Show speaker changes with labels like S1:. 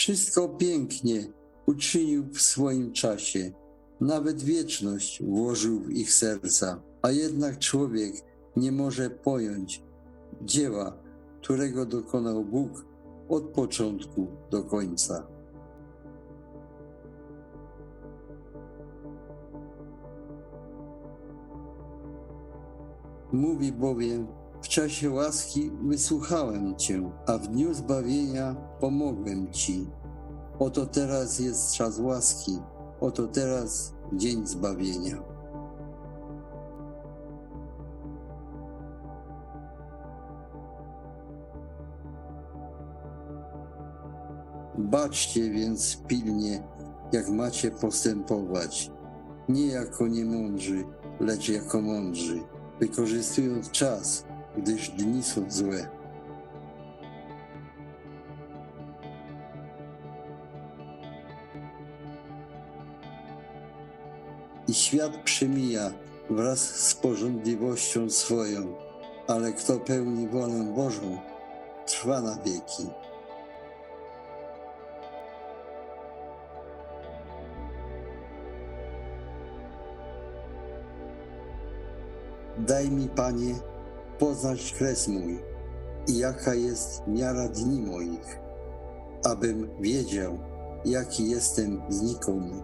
S1: Wszystko pięknie uczynił w swoim czasie. Nawet wieczność włożył w ich serca, a jednak człowiek nie może pojąć dzieła, którego dokonał Bóg od początku do końca. Mówi bowiem, w czasie łaski wysłuchałem Cię, a w dniu zbawienia pomogłem Ci. Oto teraz jest czas łaski, oto teraz dzień zbawienia. Baczcie więc pilnie, jak macie postępować, nie jako niemądrzy, lecz jako mądrzy, wykorzystując czas, gdyż dni są złe. I świat przemija wraz z porządliwością swoją, ale kto pełni wolę Bożą, trwa na wieki. Daj mi, Panie, poznać kres mój i jaka jest miara dni moich, abym wiedział, jaki jestem znikomy.